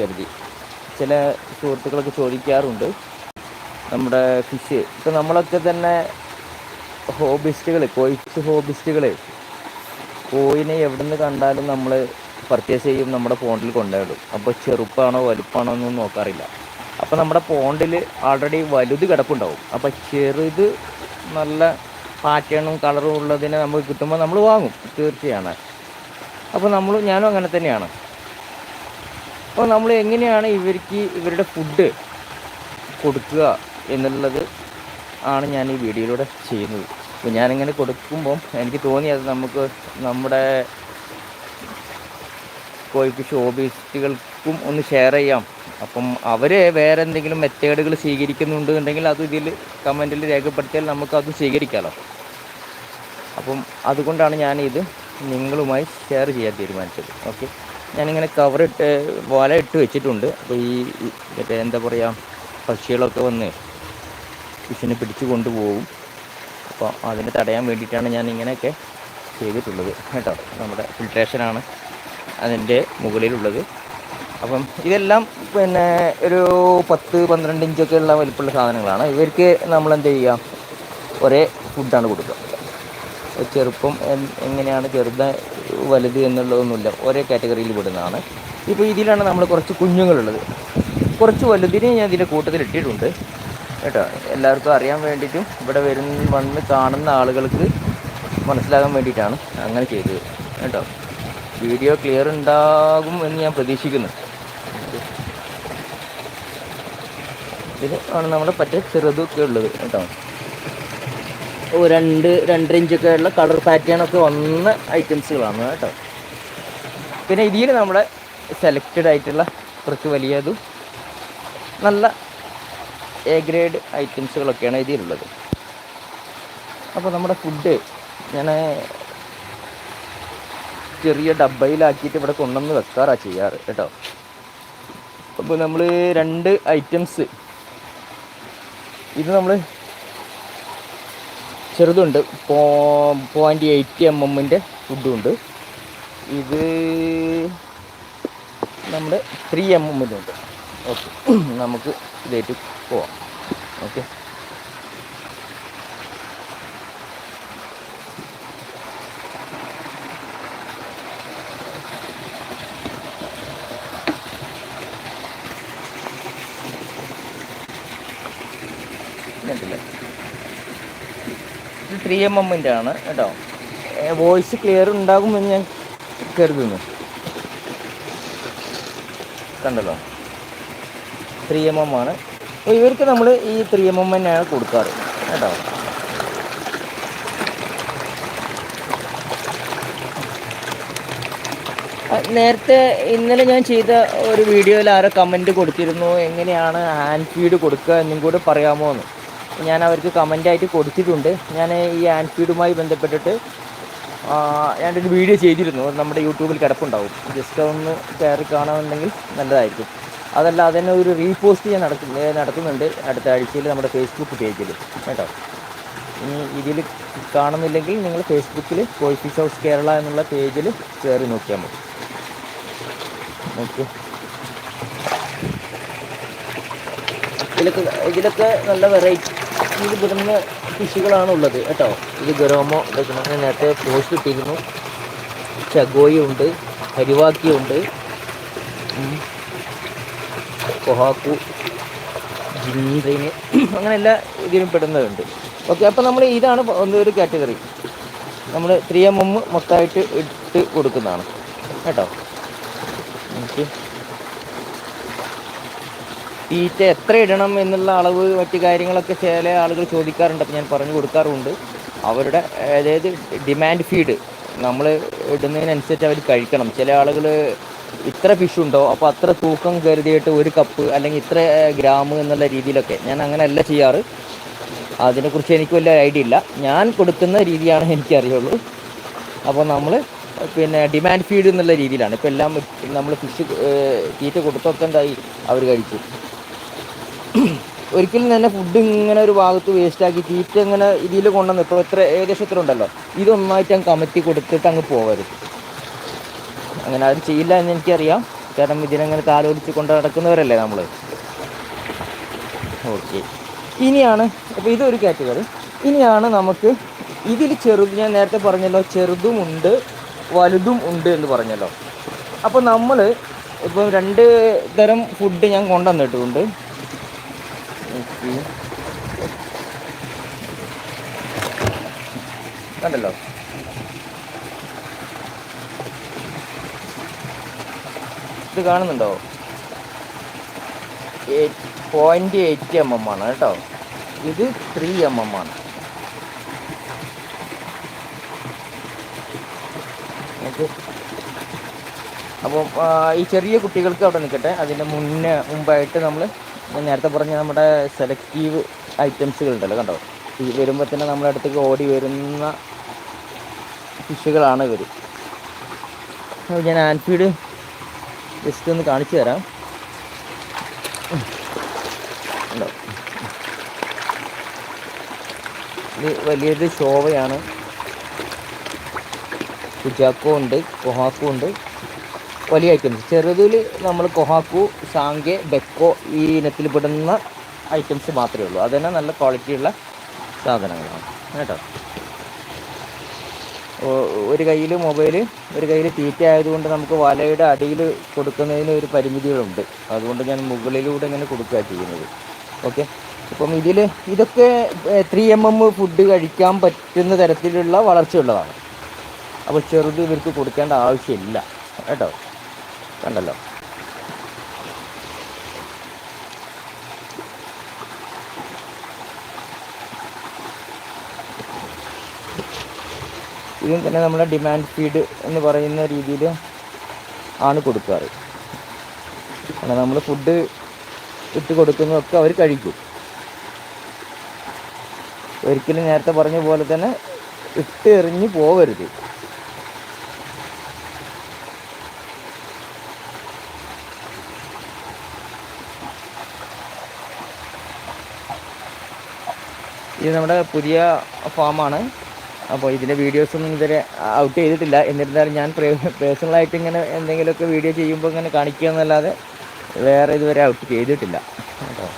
കരുതി. ചില സുഹൃത്തുക്കളൊക്കെ ചോദിക്കാറുണ്ട്. നമ്മുടെ ഫിഷ്. ഇപ്പം നമ്മളൊക്കെ തന്നെ ഹോബിസ്റ്റുകൾ കോയിച്ച് ഹോബിസ്റ്റുകൾ കോയിനെ എവിടെ നിന്ന് കണ്ടാലും നമ്മൾ പർച്ചേസ് ചെയ്യും നമ്മുടെ പോണ്ടിൽ കൊണ്ടുപോയിടും അപ്പോൾ ചെറുപ്പാണോ വലുപ്പാണോ എന്നൊന്നും നോക്കാറില്ല. അപ്പോൾ നമ്മുടെ പോണ്ടിൽ ആൾറെഡി വലുത് കിടപ്പുണ്ടാവും. അപ്പോൾ ചെറുത് നല്ല പാറ്റേണും കളറും ഉള്ളതിനെ നമുക്ക് കിട്ടുമ്പോൾ നമ്മൾ വാങ്ങും. തീർച്ചയാണ്. അപ്പോൾ നമ്മൾ ഞാനും അങ്ങനെ തന്നെയാണ്. അപ്പോൾ നമ്മൾ എങ്ങനെയാണ് ഇവർക്ക് ഇവരുടെ ഫുഡ് കൊടുക്കുക എന്നുള്ളത് ആണ് ഞാൻ ഈ വീഡിയോയിലൂടെ ചെയ്യുന്നത്. അപ്പോൾ ഞാനിങ്ങനെ കൊടുക്കുമ്പം എനിക്ക് തോന്നി അത് നമുക്ക് നമ്മുടെ കോഴിഫിഷ് ഹോബിസ്റ്റുകൾക്കും ഒന്ന് ഷെയർ ചെയ്യാം. അപ്പം അവർ വേറെ എന്തെങ്കിലും മെത്തേഡുകൾ സ്വീകരിക്കുന്നുണ്ടെന്നുണ്ടെങ്കിൽ അത് ഇതിൽ കമന്റിൽ രേഖപ്പെടുത്തിയാൽ നമുക്കത് സ്വീകരിക്കാമല്ലോ അപ്പം അതുകൊണ്ടാണ് ഞാനിത് നിങ്ങളുമായി ഷെയർ ചെയ്യാൻ തീരുമാനിച്ചത്. ഓക്കെ ഞാനിങ്ങനെ കവറിട്ട് വല ഇട്ട് വെച്ചിട്ടുണ്ട്. അപ്പോൾ ഈ മറ്റേ എന്താ പറയുക പക്ഷികളൊക്കെ വന്ന് ഫിഷിനെ പിടിച്ചു കൊണ്ടുപോകും. അപ്പോൾ അതിനെ തടയാൻ വേണ്ടിയിട്ടാണ് ഞാൻ ഇങ്ങനെയൊക്കെ ചെയ്തിട്ടുള്ളത് കേട്ടോ. നമ്മുടെ ഫിൽട്രേഷനാണ് അതിന്റെ മുകളിലുള്ളത്. അപ്പം ഇതെല്ലാം പിന്നെ ഒരു പത്ത് പന്ത്രണ്ട് ഇഞ്ചൊക്കെ ഉള്ള വലിപ്പമുള്ള സാധനങ്ങളാണ്. ഇവർക്ക് നമ്മൾ എന്ത് ചെയ്യുക? ഒരേ ഫുഡാണ് കൊടുക്കുക. ചെറുപ്പം എങ്ങനെയാണ് ചെറുത് വലുത് എന്നുള്ളതൊന്നുമില്ല. ഒരേ കാറ്റഗറിയിൽ വിടുന്നതാണ്. ഇപ്പോൾ ഇതിലാണ് നമ്മൾ കുറച്ച് കുഞ്ഞുങ്ങളുള്ളത്. കുറച്ച് വലുതിനെ ഞാൻ ഇതിന്റെ കൂട്ടത്തിൽ ഇട്ടിട്ടുണ്ട്. കേട്ടോ എല്ലാവർക്കും അറിയാൻ വേണ്ടിയിട്ടും ഇവിടെ വരുന്ന വന്ന് കാണുന്ന ആളുകൾക്ക് മനസ്സിലാകാൻ വേണ്ടിയിട്ടാണ് അങ്ങനെ ചെയ്തത്. കേട്ടോ വീഡിയോ ക്ലിയർ ഉണ്ടാകും എന്ന് ഞാൻ പ്രതീക്ഷിക്കുന്നു. ഇത് ആണ് നമ്മുടെ പറ്റ ചെറുതൊക്കെ ഉള്ളത്. കേട്ടോ രണ്ട് രണ്ടര ഇഞ്ചൊക്കെ ഉള്ള കളർ പാറ്റേണൊക്കെ വന്ന ഐറ്റംസുകളാണ് കേട്ടോ. പിന്നെ ഇതിൽ നമ്മുടെ സെലക്റ്റഡ് ആയിട്ടുള്ള കുറച്ച് വലിയതും നല്ല എ ഗ്രേഡ് ഐറ്റംസുകളൊക്കെയാണ് ഇതിലുള്ളത്. അപ്പോൾ നമ്മുടെ ഫുഡ് ഞാൻ ചെറിയ ഡബ്ബയിലാക്കിയിട്ട് ഇവിടെ കൊണ്ടുവന്ന് വെക്കാറാണ് ചെയ്യാറ് കേട്ടോ. അപ്പോൾ നമ്മൾ രണ്ട് ഐറ്റംസ് ഇത് നമ്മൾ ചെറുതുണ്ട്. പോ പോയിന്റ് എയ്റ്റി എം എമ്മിന്റെ ഫുഡും ഉണ്ട് ഇത് നമ്മുടെ ത്രീ എം എമ്മിന്റെ ഉണ്ട് ഓക്കെ നമുക്ക് ഇതായിട്ട് പോവാം. ഓക്കെ കണ്ടില്ലേ ഇത് ത്രീ എം എമ്മിന്റെ ആണ് കേട്ടോ വോയിസ് ക്ലിയർ ഉണ്ടാകുമെന്ന് ഞാൻ കരുതുന്നു. കണ്ടല്ലോ. ത്രീ എം എം ആണ് ഇവർക്ക് നമ്മൾ ഈ ത്രീ എം എം തന്നെയാണ് കൊടുക്കാറ് കേട്ടോ. നേരത്തെ ഇന്നലെ ഞാൻ ചെയ്ത ഒരു വീഡിയോയിൽ ആരോ കമന്റ് കൊടുത്തിരുന്നു. എങ്ങനെയാണ് ഹാൻഡ് ഫീഡ് കൊടുക്കുക എന്നും കൂടി പറയാമോ എന്ന് ഞാൻ അവർക്ക് കമന്റായിട്ട് കൊടുത്തിട്ടുണ്ട്. ഞാൻ ഈ ഹാൻഡ് ഫീഡുമായി ബന്ധപ്പെട്ടിട്ട് ഞാനൊരു വീഡിയോ ചെയ്തിരുന്നു. നമ്മുടെ യൂട്യൂബിൽ കിടപ്പുണ്ടാവും. ജസ്റ്റ് ഒന്ന് കയറി കാണാമെന്നുണ്ടെങ്കിൽ നല്ലതായിരിക്കും. അതല്ല അതന്നെ ഒരു റീപോസ്റ്റ് ഞാൻ നടക്കുന്ന നടത്തുന്നുണ്ട് അടുത്ത ആഴ്ചയിൽ നമ്മുടെ ഫേസ്ബുക്ക് പേജിൽ കേട്ടോ? ഇനി ഇതിൽ കാണുന്നില്ലെങ്കിൽ നിങ്ങൾ ഫേസ്ബുക്കിൽ കോഴിഫിഷ് ഹൗസ് കേരള എന്നുള്ള പേജിൽ കയറി നോക്കിയാൽ മതി. ഓക്കെ ഇതിലൊക്കെ ഇതിലൊക്കെ നല്ല വെറൈറ്റി ഇത് വിടുന്ന ഫിഷുകളാണ് ഉള്ളത് കേട്ടോ. ഇത് ഗരോമോ ഇതൊക്കെ നേരത്തെ പോസ്റ്റ് ഇട്ടിരുന്നു. ചഗോയി ഉണ്ട് ഹരിവാക്കി ഉണ്ട് കൊഹാക്കു ജിൻറിന് അങ്ങനെ എല്ലാ ഇതിലും പെടുന്നതുണ്ട് ഓക്കെ അപ്പോൾ നമ്മൾ ഇതാണ് ഒരു കാറ്റഗറി നമ്മൾ ത്രീ എം എം മൊത്തമായിട്ട് ഇട്ട് കൊടുക്കുന്നതാണ്. കേട്ടോ. ഓക്കെ തീറ്റ എത്ര ഇടണം എന്നുള്ള അളവ് മറ്റ് കാര്യങ്ങളൊക്കെ ചില ആളുകൾ ചോദിക്കാറുണ്ട്. അപ്പോൾ ഞാൻ പറഞ്ഞു കൊടുക്കാറുണ്ട്. അവരുടെ അതായത് ഡിമാൻഡ് ഫീഡ് നമ്മൾ ഇടുന്നതിനനുസരിച്ച് അവർ കഴിക്കണം. ചില ആളുകൾ ഇത്ര ഫിഷ് ഉണ്ടോ അപ്പോൾ അത്ര തൂക്കം കരുതിയിട്ട് ഒരു കപ്പ് അല്ലെങ്കിൽ ഇത്ര ഗ്രാം എന്നുള്ള രീതിയിലൊക്കെ. ഞാൻ അങ്ങനെയല്ല ചെയ്യാറ്. അതിനെക്കുറിച്ച് എനിക്ക് വലിയ ഐഡിയ ഇല്ല. ഞാൻ കൊടുക്കുന്ന രീതിയാണ് എനിക്കറിയുള്ളൂ. അപ്പോൾ നമ്മൾ പിന്നെ ഡിമാൻഡ് ഫീഡ് എന്നുള്ള രീതിയിലാണ്. ഇപ്പോൾ എല്ലാം നമ്മൾ ഫിഷ് തീറ്റ കൊടുത്തൊക്കെ എന്തായി? അവർ കഴിച്ചു ഒരിക്കലും തന്നെ ഫുഡ് ഇങ്ങനെ ഒരു ഭാഗത്ത് വേസ്റ്റ് ആക്കി തീറ്റ ഇങ്ങനെ ഇതിൽ കൊണ്ടുവന്ന് ഇപ്പോൾ എത്ര ഏകദേശം എത്ര ഉണ്ടല്ലോ. ഇതൊന്നായിട്ട് ഞാൻ കമത്തി കൊടുത്തിട്ട് അങ്ങ് പോകരുത് അങ്ങനെ അത് ചെയ്യില്ല എന്ന് എനിക്കറിയാം. കാരണം ഇതിനങ്ങനെ താലോലിച്ച് കൊണ്ട് നടക്കുന്നവരല്ലേ നമ്മൾ ഓക്കെ. ഇനിയാണ് അപ്പോൾ ഇതൊരു കാറ്റഗറി ഇനിയാണ് നമുക്ക് ഇതിൽ ചെറുത് ഞാൻ നേരത്തെ പറഞ്ഞല്ലോ ചെറുതും ഉണ്ട് വലുതും ഉണ്ട് എന്ന് പറഞ്ഞല്ലോ. അപ്പോൾ നമ്മൾ ഇപ്പം രണ്ട് തരം ഫുഡ് ഞാൻ കൊണ്ടുവന്നിട്ടുണ്ട്. കണ്ടല്ലോ. ഇത് കാണുന്നുണ്ടോ? പോയിന്റ് എയ്റ്റ് എം എം ആണ് കേട്ടോ. ഇത് ത്രീ എം എം ആണ്. അപ്പം ഈ ചെറിയ കുട്ടികൾക്ക് അവിടെ നിൽക്കട്ടെ. അതിന്റെ മുന്നേ മുമ്പായിട്ട് നമ്മൾ ഞാൻ നേരത്തെ പറഞ്ഞ നമ്മുടെ സെലക്റ്റീവ് ഐറ്റംസുകൾ ഉണ്ടല്ലോ കണ്ടോ? ഈ വരുമ്പോൾ തന്നെ നമ്മുടെ അടുത്തേക്ക് ഓടി വരുന്ന ഫിഷുകളാണ് ഇവർ അപ്പോൾ ഞാൻ ആൻഫീഡ് ജസ്റ്റ് ഒന്ന് കാണിച്ചു തരാം. ഉണ്ടോ ഇത് വലിയൊരു ശോഭയാണ്. കുജാക്കോ ഉണ്ട് കൊഹാക്കോ ഉണ്ട്. വലിയ ഐറ്റംസ് ചെറുതിൽ നമ്മൾ കൊഹാക്കു സാങ്കെ ബെക്കോ ഈ ഇനത്തിൽ പെടുന്ന ഐറ്റംസ് മാത്രമേ ഉള്ളൂ. അത് നല്ല ക്വാളിറ്റിയുള്ള സാധനങ്ങളാണ്. കേട്ടോ? ഒരു കയ്യിൽ മൊബൈൽ ഒരു കയ്യിൽ തീറ്റ ആയതുകൊണ്ട് നമുക്ക് വലയുടെ അടിയിൽ കൊടുക്കുന്നതിന് ഒരു പരിമിതികളുണ്ട്. അതുകൊണ്ട് ഞാൻ മുകളിലൂടെ ഇങ്ങനെ കൊടുക്കുക ചെയ്യുന്നത്. ഓക്കെ? ഇപ്പം ഇതിൽ ഇതൊക്കെ ത്രീ എം എം ഫുഡ് കഴിക്കാൻ പറ്റുന്ന തരത്തിലുള്ള വളർച്ചയുള്ളതാണ്. അപ്പോൾ ചെറുത് ഇവർക്ക് കൊടുക്കേണ്ട ആവശ്യമില്ല. കേട്ടോ? കണ്ടല്ലോ. ഇതും തന്നെ നമ്മുടെ ഡിമാൻഡ് ഫീഡ് എന്ന് പറയുന്ന രീതിയിൽ ആണ് കൊടുക്കാറ്. കാരണം നമ്മൾ ഫുഡ് ഇട്ട് കൊടുക്കുന്നതൊക്കെ അവർ കഴിക്കും. ഒരിക്കലും നേരത്തെ പറഞ്ഞ പോലെ തന്നെ ഇട്ട് എറിഞ്ഞ് പോവരുത്. ഇത് നമ്മുടെ പുതിയ ഫാമാണ്. അപ്പോൾ ഇതിന്റെ വീഡിയോസൊന്നും ഇതുവരെ ഔട്ട് ചെയ്തിട്ടില്ല. എന്നിരുന്നാലും ഞാൻ പേഴ്സണലായിട്ട് ഇങ്ങനെ എന്തെങ്കിലുമൊക്കെ വീഡിയോ ചെയ്യുമ്പോൾ ഇങ്ങനെ കാണിക്കുക എന്നല്ലാതെ വേറെ ഇതുവരെ ഔട്ട് ചെയ്തിട്ടില്ല. കേട്ടോ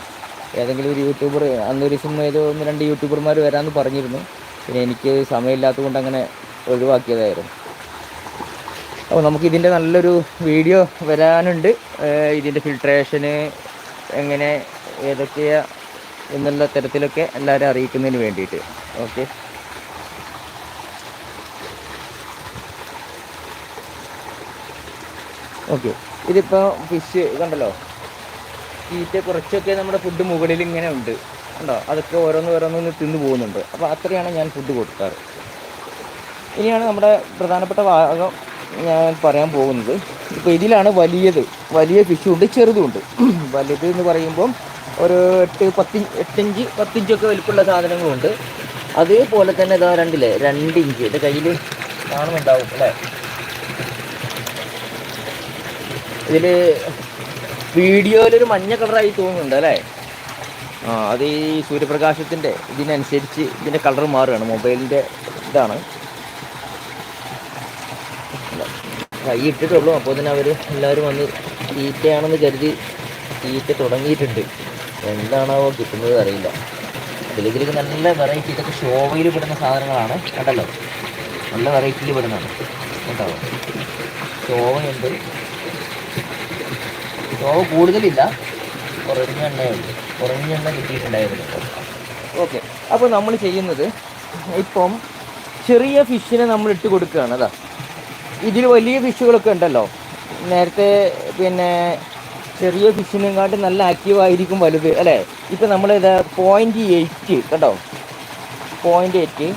ഏതെങ്കിലും ഒരു യൂട്യൂബർ അന്നൊരു ദിവസം ഏതോ ഒന്ന് രണ്ട് യൂട്യൂബർമാർ വരാമെന്ന് പറഞ്ഞിരുന്നു. പിന്നെ എനിക്ക് സമയമില്ലാത്തതുകൊണ്ട് അങ്ങനെ ഒഴിവാക്കിയതായിരുന്നു. അപ്പോൾ നമുക്ക് ഇതിന്റെ നല്ലൊരു വീഡിയോ വരാനുണ്ട്. ഇതിന്റെ ഫിൽട്രേഷന് എങ്ങനെ ഏതൊക്കെയാ എന്നുള്ള തരത്തിലൊക്കെ എല്ലാവരും അറിയിക്കുന്നതിന് വേണ്ടിയിട്ട്. ഓക്കെ ഓക്കെ ഇതിപ്പോൾ ഫിഷ് കണ്ടല്ലോ? തീറ്റ കുറച്ചൊക്കെ നമ്മുടെ ഫുഡ് മുകളിൽ ഇങ്ങനെ ഉണ്ട്. കണ്ടോ? അതൊക്കെ ഓരോന്ന് ഓരോന്നൊന്ന് തിന്നു പോകുന്നുണ്ട്. അപ്പോൾ അത്രയാണ് ഞാൻ ഫുഡ് കൊടുക്കാറ്. ഇനിയാണ് നമ്മുടെ പ്രധാനപ്പെട്ട ഭാഗം ഞാൻ പറയാൻ പോകുന്നത്. ഇപ്പോൾ ഇതിലാണ് വലിയത്. വലിയ ഫിഷും ഉണ്ട് ചെറുതും ഉണ്ട്. വലുത് എന്ന് പറയുമ്പം ഒരു എട്ട് പത്തി എട്ടിഞ്ച് പത്തിഞ്ചൊക്കെ വലിപ്പമുള്ള സാധനങ്ങളുണ്ട്. അതേപോലെ തന്നെ ഇതാ രണ്ടില്ലേ? രണ്ട് ഇഞ്ച് എന്റെ കയ്യിൽ കാണുന്നുണ്ടാവും അല്ലേ? ഇതിൽ വീഡിയോയിലൊരു മഞ്ഞ കളറായി തോന്നുന്നുണ്ട് അല്ലേ? ആ അത് ഈ സൂര്യപ്രകാശത്തിന്റെ ഇതിനനുസരിച്ച് ഇതിന്റെ കളർ മാറുകയാണ്. മൊബൈലിന്റെ ഇതാണ്. കൈ ഇട്ടിട്ടുള്ളൂ. അപ്പോൾ തന്നെ അവർ എല്ലാവരും വന്ന് തീറ്റയാണെന്ന് കരുതി തീറ്റ തുടങ്ങിയിട്ടുണ്ട്. എന്താണാവോ കിട്ടുന്നത് അറിയില്ല. ഇതിലേക്ക് നല്ല വെറൈറ്റി ഇതൊക്കെ ഷോവയിൽ പെടുന്ന സാധനങ്ങളാണ്. കണ്ടല്ലോ? നല്ല വെറൈറ്റിയിൽ പെടുന്നതാണ്. കേട്ടോ ഷോവയുണ്ട് ഷോവ കൂടുതലില്ല. കുറഞ്ഞ എണ്ണയുണ്ട്. കുറഞ്ഞ എണ്ണ കിട്ടിയിട്ടുണ്ടായിരുന്നു ഓക്കെ അപ്പോൾ നമ്മൾ ചെയ്യുന്നത് ഇപ്പം ചെറിയ ഫിഷിനെ നമ്മൾ ഇട്ട് കൊടുക്കുകയാണ് അതാ. ഇതിൽ വലിയ ഫിഷുകളൊക്കെ ഉണ്ടല്ലോ. നേരത്തെ പിന്നെ ചെറിയ ഫിഷിനെക്കാട്ടും നല്ല ആക്റ്റീവ് ആയിരിക്കും വലുത് അല്ലേ? ഇപ്പം നമ്മൾ ഇത് പോയിന്റ് എയ്റ്റ് കേട്ടോ പോയിന്റ് എയ്റ്റ്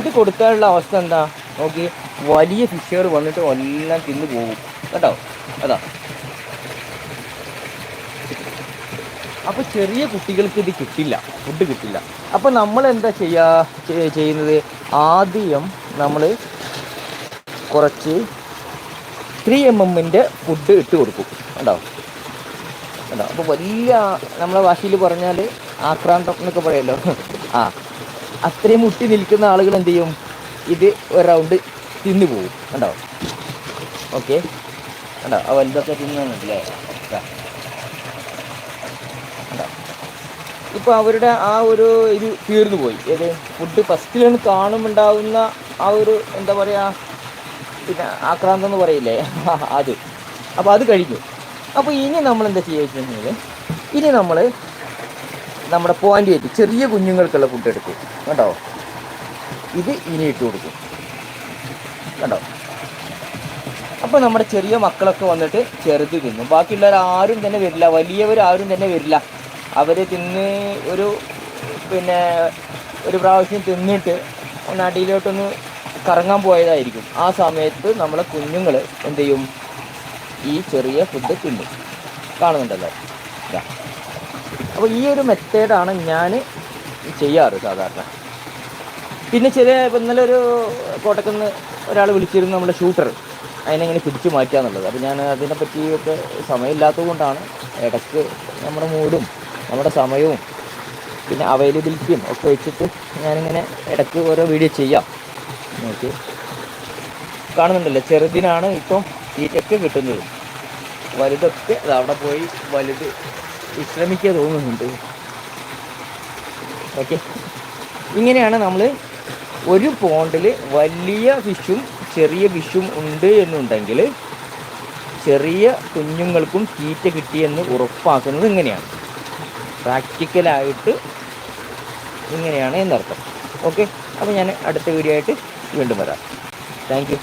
ഇത് കൊടുക്കാനുള്ള അവസ്ഥ എന്താ? നോക്കി വലിയ ഫിഷുകൾ വന്നിട്ട് എല്ലാം തിന്നു പോകും കേട്ടോ അതാ. അപ്പോൾ ചെറിയ കുട്ടികൾക്ക് ഇത് കിട്ടില്ല ഫുഡ് കിട്ടില്ല. അപ്പോൾ നമ്മൾ എന്താ ചെയ്യുക ചെയ്യുന്നത്? ആദ്യം നമ്മൾ കുറച്ച് ത്രീ എം എമ്മിന്റെ ഫുഡ് ഇട്ട് കൊടുക്കും. കണ്ടോ? കണ്ടോ? അപ്പോൾ വലിയ നമ്മളെ വാശിയിൽ പറഞ്ഞാൽ ആക്രാന്തം എന്നൊക്കെ പറയല്ലോ. ആ അത്രയും മുട്ടി നിൽക്കുന്ന ആളുകൾ എന്ത് ചെയ്യും? ഇത് ഒരു റൗണ്ട് തിന്നു പോകും. കണ്ടോ? ഓക്കെ കണ്ടോ? ആ വലുതൊക്കെ തിന്നല്ലേ ഇപ്പോൾ അവരുടെ ആ ഒരു ഇത് തീർന്നു പോയി. ഏത്? ഫുഡ് ഫസ്റ്റിലാണ് കാണുമുണ്ടാവുന്ന ആ ഒരു എന്താ പറയുക പിന്നെ ആക്രാന്തം എന്ന് പറയില്ലേ? അത്. അപ്പോൾ അത് കഴിഞ്ഞു. അപ്പോൾ ഇനി നമ്മൾ എന്താ ചെയ്യുക വെച്ചിട്ടുണ്ടെങ്കിൽ ഇനി നമ്മൾ നമ്മുടെ പോയിന്റ് വെച്ച് ചെറിയ കുഞ്ഞുങ്ങൾക്കുള്ള ഫുഡ് എടുക്കും. കേട്ടോ ഇത് ഇനി ഇട്ട് കൊടുക്കും. കണ്ടോ? അപ്പോൾ നമ്മുടെ ചെറിയ മക്കളൊക്കെ വന്നിട്ട് ചെറുത് തിന്നും. ബാക്കിയുള്ളവർ ആരും തന്നെ വരില്ല. വലിയവർ ആരും തന്നെ വരില്ല. അവർ തിന്ന് ഒരു പിന്നെ ഒരു പ്രാവശ്യം തിന്നിട്ട് ഒന്ന് അടിയിലോട്ടൊന്ന് കറങ്ങാൻ പോയതായിരിക്കും. ആ സമയത്ത് നമ്മളെ കുഞ്ഞുങ്ങൾ എന്ത് ചെയ്യും? ഈ ചെറിയ ഫുഡ് തിന്നും. കാണുന്നുണ്ടല്ലോ. അപ്പോൾ ഈ ഒരു മെത്തേഡാണ് ഞാൻ ചെയ്യാറ് സാധാരണ. പിന്നെ ചില ഇന്നലെ ഒരു കോട്ടക്കുന്ന് ഒരാൾ വിളിച്ചിരുന്നു നമ്മുടെ ഷൂട്ടർ അതിനെങ്ങനെ പിടിച്ചു മാറ്റുക എന്നുള്ളത്. അപ്പോൾ ഞാൻ അതിനെപ്പറ്റിയൊക്കെ സമയമില്ലാത്തത് കൊണ്ടാണ് ഇടയ്ക്ക് നമ്മുടെ മൂഡും നമ്മുടെ സമയവും പിന്നെ അവൈലബിലിറ്റിയും ഒക്കെ വെച്ചിട്ട് ഞാനിങ്ങനെ ഇടയ്ക്ക് ഓരോ വീഡിയോ ചെയ്യാം. ഓക്കെ കാണുന്നുണ്ടല്ലോ? ചെറുതിനാണ് ഇപ്പം തീറ്റയൊക്കെ കിട്ടുന്നത്. വലുതൊക്കെ അവിടെ പോയി വലുത് വിശ്രമിക്കുക തോന്നുന്നുണ്ട്. ഓക്കെ. ഇങ്ങനെയാണ് നമ്മൾ ഒരു പോണ്ടിൽ വലിയ ഫിഷും ചെറിയ ഫിഷും ഉണ്ട് എന്നുണ്ടെങ്കിൽ ചെറിയ കുഞ്ഞുങ്ങൾക്കും തീറ്റ കിട്ടിയെന്ന് ഉറപ്പാക്കുന്നത് ഇങ്ങനെയാണ്. പ്രാക്ടിക്കലായിട്ട് ഇങ്ങനെയാണ് എന്നർത്ഥം. ഓക്കെ. അപ്പോൾ ഞാൻ അടുത്ത വീഡിയോ ആയിട്ട് மீண்டும் வரார் தேங்க்யூ